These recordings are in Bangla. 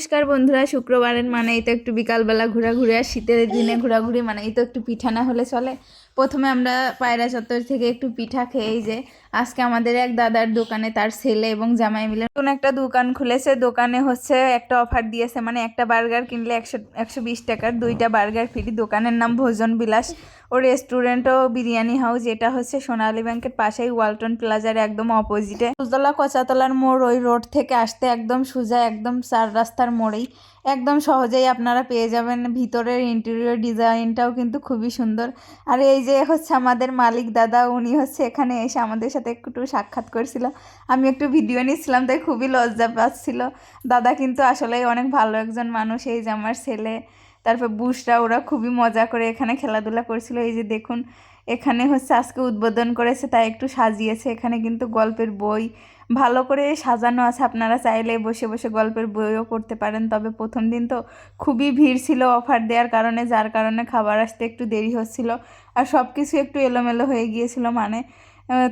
নমস্কার বন্ধুরা, শুক্রবারের মানে এই তো একটু বিকালবেলা ঘোরাঘুরি আর শীতের দিনে ঘোরাঘুরি মানে এই তো একটু পিঠা না হলে চলে। প্রথমে আমরা পায়রা চত্বর থেকে একটু পিঠা খেয়েই যে, আজকে আমাদের এক দাদার দোকানে তার ছেলে এবং জামাই মিলে নতুন একটা দোকান খুলেছে। দোকানে হচ্ছে একটা অফার দিয়েছে মানে একটা বার্গার কিনলে একশো একশো বিশ টাকার দুইটা বার্গার ফ্রি দোকানের নাম ভোজন বিলাস। ও রেস্টুরেন্ট ও বিরিয়ানি হাউস এটা হচ্ছে সোনালী ব্যাংকের পাশেই ওয়ালটন প্লাজার একদম অপোজিটে সুজতলা কচাতলার মোড় ওই রোড থেকে আসতে একদম সোজা, একদম চার রাস্তার মোড়েই। একদম সহজেই আপনারা পেয়ে যাবেন। ভিতরের ইন্টেরিয়র ডিজাইনটাও কিন্তু খুবই সুন্দর। আর এই যে হচ্ছে আমাদের মালিক দাদা, উনি হচ্ছে এখানে এসে আমাদের সাথে একটু সাক্ষাৎ করছিল। আমি একটু ভিডিও নিচ্ছিলাম, তাই খুবই লজ্জা পাচ্ছিল। দাদা কিন্তু আসলেই অনেক ভালো একজন মানুষ, এই যে আমার ছেলে। তারপর বুসরা, ওরা খুবই মজা করে এখানে খেলাধুলা করছিল। এই যে দেখুন এখানে হচ্ছে আজকে উদ্বোধন করেছে, তাই একটু সাজিয়েছে। এখানে কিন্তু গল্পের বই ভালো করে সাজানো আছে। আপনারা চাইলে বসে বসে গল্পের বইও পড়তে পারেন। তবে প্রথম দিন তো খুবই ভিড় ছিল অফার দেওয়ার কারণে, যার কারণে খাবার আসতে একটু দেরি হচ্ছিল। আর সব কিছু একটু এলোমেলো হয়ে গিয়েছিল। মানে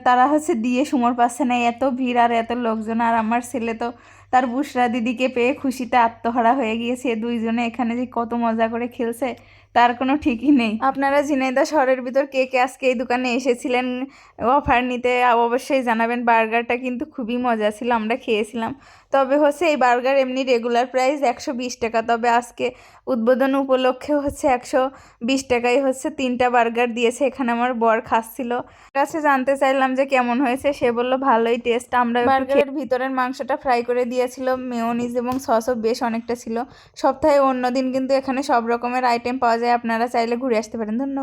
তারা হচ্ছে দিয়ে সুমর পাচ্ছে না। এত ভিড় আর এত লোকজন। আর আমার ছেলে তো তার বুসরা দিদিকে পেয়ে খুশিতে আত্মহারা হয়ে গিয়েছে। দুইজনে এখানে যে কত মজা করে খেলছে, তার কোনো ঠিকই নেই। আপনারা ঝিনাইদা শহরের ভিতর কে কে আজকে এই দোকানে এসেছিলেন, অফার নিতে অবশ্যই জানাবেন। বার্গারটা কিন্তু খুবই মজা ছিল, আমরা খেয়েছিলাম। তবে হচ্ছে এই বার্গার এমনি রেগুলার প্রাইস একশো বিশ টাকা, তবে আজকে উদ্বোধন উপলক্ষে হচ্ছে একশো বিশ টাকায় হচ্ছে তিনটা বার্গার দিয়েছে, এখানে আমার বর খাচ্ছিল। কাছে জানতে চাইলাম যে কেমন হয়েছে, সে বলল, ভালোই টেস্ট আমরা বার্গারের ভিতরের মাংসটা ফ্রাই করে দিয়েছিল মেয়োনিজ এবং সসও বেশ অনেকটা ছিল। সপ্তাহে অন্য দিন কিন্তু এখানে সব রকমের আইটেম পাওয়া যায়। আপনারা চাইলে ঘুরে আসতে পারেন। ধন্যবাদ।